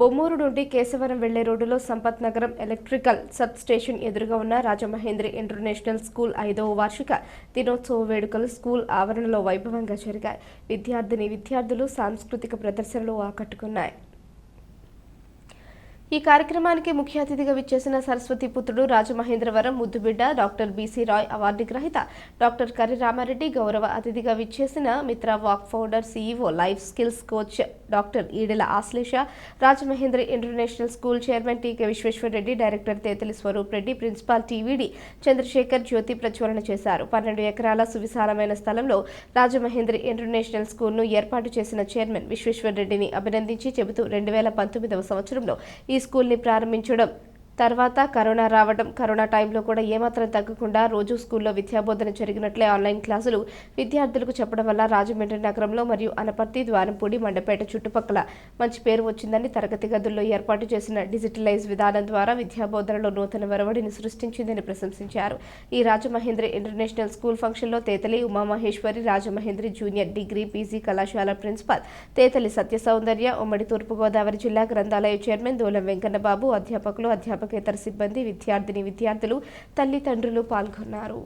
బొమ్మూరు నుండి కేశవరం వెళ్ళే రోడ్డులో సంపత్ నగరం ఎలక్ట్రికల్ సబ్ స్టేషన్ ఎదురుగా ఉన్న రాజమహేంద్రి ఇంటర్నేషనల్ స్కూల్ ఐదవ వార్షిక దినోత్సవ వేడుకలు స్కూల్ ఆవరణలో వైభవంగా జరిగాయి. విద్యార్థిని విద్యార్థులు సాంస్కృతిక ప్రదర్శనలు ఆకట్టుకున్నాయి. ఈ కార్యక్రమానికి ముఖ్య అతిథిగా విచ్చేసిన సరస్వతి పుత్రుడు రాజమహేంద్రవరం ముద్దుబిడ్డ డాక్టర్ బీసీ రాయ్ అవార్డు గ్రహీత డాక్టర్ కర్రి రామారెడ్డి గౌరవ అతిథిగా విచ్చేసిన Mitra walk founder CEO life skills coach doctor Edela Ashlesha Rajamahendri international school chairman TK Visweswarareddy director Tetali Swaroop Reddy principal TVD Chandrasekhar Jyothi ప్రచురణ చేశారు. పన్నెండు ఎకరాల సువిశాలమైన స్థలంలో రాజమహేంద్రి ఇంటర్నేషనల్ స్కూల్ను ఏర్పాటు చేసిన చైర్మన్ విశ్వేశ్వరరెడ్డిని అభినందించి చెబుతూ రెండు వేల పంతొమ్మిదవ సంవత్సరంలో ఈ స్కూల్ని ప్రారంభించడం. తర్వాత కరోనా రావడం కరోనా టైంలో కూడా ఏమాత్రం తగ్గకుండా రోజు స్కూల్లో విద్యాబోధన జరిగినట్లే ఆన్లైన్ క్లాసులు విద్యార్థులకు చెప్పడం వల్ల రాజమండ్రి నగరంలో మరియు అనపర్తి ద్వారంపూడి మండపేట చుట్టుపక్కల మంచి పేరు వచ్చిందని తరగతి గదుల్లో ఏర్పాటు చేసిన డిజిటలైజ్ విధానం ద్వారా విద్యాబోధనలో నూతన వెరవడిని సృష్టించిందని ప్రశంసించారు. ఈ రాజమహేంద్రి ఇంటర్నేషనల్ స్కూల్ ఫంక్షన్లో Tetali Umamaheswari Rajamahendri junior degree PG కళాశాల ప్రిన్సిపాల్ తేతలి సత్య సౌందర్య ఉమ్మడి తూర్పుగోదావరి జిల్లా గ్రంథాలయ చైర్మన్ దూలం వెంకన్నబాబు అధ్యాపకులు అధ్యాపకేతర సిబ్బంది విద్యార్థిని విద్యార్థులు తల్లిదండ్రులు పాల్గొన్నారు.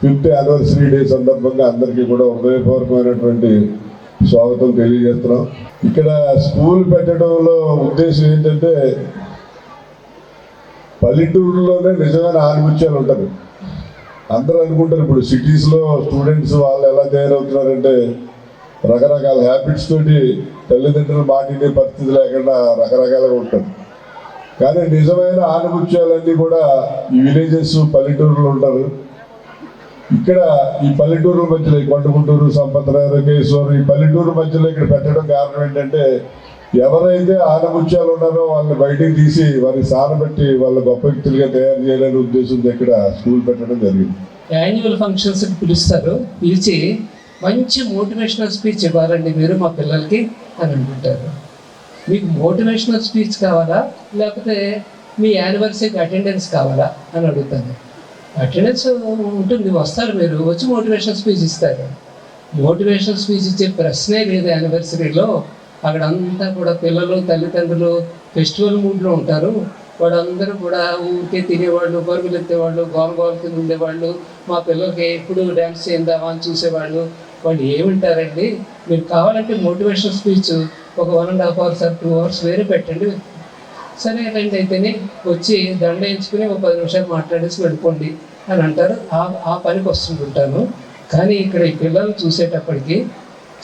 ఫిఫ్త్ యానివర్సరీ డే సందర్భంగా అందరికీ కూడా హృదయపూర్వకమైనటువంటి స్వాగతం తెలియజేస్తున్నాం. ఇక్కడ స్కూల్ పెట్టడంలో ఉద్దేశం ఏంటంటే పల్లెటూరులోనే నిజమైన ఆనిముత్యాలు ఉంటారు అందరూ అనుకుంటారు ఇప్పుడు సిటీస్లో స్టూడెంట్స్ వాళ్ళు ఎలా తయారవుతున్నారంటే రకరకాల హ్యాబిట్స్ తోటి తల్లిదండ్రులు మాటినే పరిస్థితి లేకుండా రకరకాలుగా ఉంటారు. కానీ నిజమైన ఆనిముత్యాలన్నీ కూడా ఈ విలేజెస్ పల్లెటూరులో ఉంటారు ఇక్కడ ఈ పల్లెటూరు మధ్యలో ఈ కొండగుంటూరు సంపతనగర్ కేశవరం ఈ పల్లెటూరు మధ్యలో ఇక్కడ పెట్టడం కారణం ఏంటంటే ఎవరైతే ఆనముత్యాలు ఉన్నారో వాళ్ళని బయటికి తీసి వారిని సానబెట్టి వాళ్ళ గొప్ప వ్యక్తులుగా తయారు చేయాలనే ఉద్దేశంతో ఇక్కడ స్కూల్ పెట్టడం జరిగింది. యాన్యువల్ ఫంక్షన్స్కి పిలుస్తారు. పిలిచి మంచి మోటివేషనల్ స్పీచ్ ఇవ్వాలండి మీరు మా పిల్లలకి అని అనుకుంటారు. మీకు మోటివేషనల్ స్పీచ్ కావాలా? లేకపోతే మీ యానివర్సరీకి అటెండెన్స్ కావాలా? అని అడుగుతాను. అటెండెన్స్ ఉంటుంది వస్తారు మీరు. వచ్చి మోటివేషనల్ స్పీచ్ ఇస్తారు. మోటివేషనల్ స్పీచ్ ఇచ్చే ప్రశ్నే లేదు యానివర్సరీలో అక్కడ అంతా కూడా పిల్లలు తల్లిదండ్రులు ఫెస్టివల్ మూడ్లో ఉంటారు. వాళ్ళందరూ కూడా ఊరికే తినేవాళ్ళు పరుగులు ఎత్తేవాళ్ళు గోల గోల కింద ఉండేవాళ్ళు. మా పిల్లలకి ఎప్పుడు డ్యాన్స్ చేయిందామా అని చూసేవాళ్ళు. వాళ్ళు ఏమింటారండి? మీరు కావాలంటే మోటివేషనల్ స్పీచ్ ఒక one and half hours two hours వేరే పెట్టండి. సరే రండి అయితేనే వచ్చి దండ ఎంచుకుని ఒక పది నిమిషాలు మాట్లాడేసి వెళ్ళిపోండి అని అంటారు. ఆ ఆ పనికి వస్తుంటుంటాను కానీ ఇక్కడ ఈ పిల్లలు చూసేటప్పటికి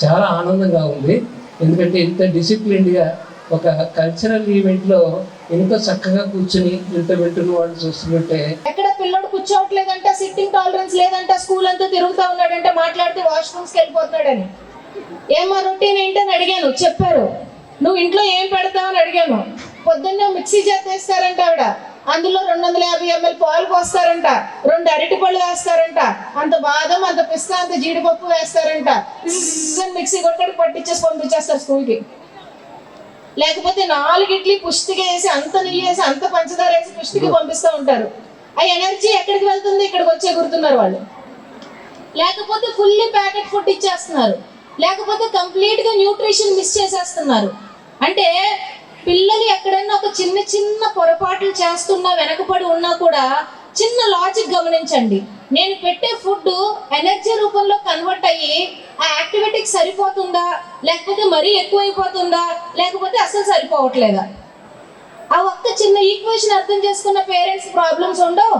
చాలా ఆనందంగా ఉంది. ఎందుకంటే ఇంత డిసిప్లిన్డ్గా ఒక కల్చరల్ ఈవెంట్లో ఎంతో చక్కగా కూర్చుని ఇంత వింటున్న వాళ్ళు చూస్తుంటే ఎక్కడ పిల్లడు కూర్చోవట్లేదంట సిట్టింగ్ టాలరెన్స్ లేదంట స్కూల్ అంతా తిరుగుతా ఉన్నాడంటే మాట్లాడితే వాష్రూమ్స్కి వెళ్ళిపోతున్నాడని. ఏమో రొటీన్ ఏంటని అడిగాను చెప్పారు. నువ్వు ఇంట్లో ఏం పెడతావని అడిగాను. పొద్దున్నే మిక్సీ చేస్తేస్తారంట ఆవిడ. అందులో రెండు వందల యాభై ఎంఎల్ పాలు పోస్తారంట. రెండు అరటి పళ్ళు వేస్తారంట. అంత బాదం అంత పిస్తా అంత జీడిపప్పు వేస్తారంట. మిక్సీ కొట్టడి పట్టించేసి పంపించేస్తారు స్కూల్కి. లేకపోతే నాలుగు ఇడ్లీ పుష్టిగా వేసి అంత నెయ్యి వేసి అంత పంచదార వేసి పుష్టికి పంపిస్తూ ఉంటారు. ఆ ఎనర్జీ ఎక్కడికి వెళ్తుంది? ఇక్కడికి వచ్చే గుర్తున్నారు వాళ్ళు. లేకపోతే ఫుల్లీ ప్యాకెట్ ఫుడ్ ఇచ్చేస్తున్నారు. లేకపోతే కంప్లీట్గా న్యూట్రిషన్ మిస్ చేసేస్తున్నారు. అంటే పిల్లలు ఎక్కడైనా ఒక చిన్న చిన్న పొరపాట్లు చేస్తున్నా వెనకబడి ఉన్నా కూడా చిన్న లాజిక్ గమనించండి. నేను పెట్టే ఫుడ్ ఎనర్జీ రూపంలో కన్వర్ట్ అయ్యి ఆ యాక్టివిటీకి సరిపోతుందా? లేకపోతే మరీ ఎక్కువైపోతుందా? లేకపోతే అసలు సరిపోవట్లేదా? ఆ ఒక్క చిన్న ఈక్వేషన్ అర్థం చేసుకున్న పేరెంట్స్ ప్రాబ్లమ్స్ ఉండవు.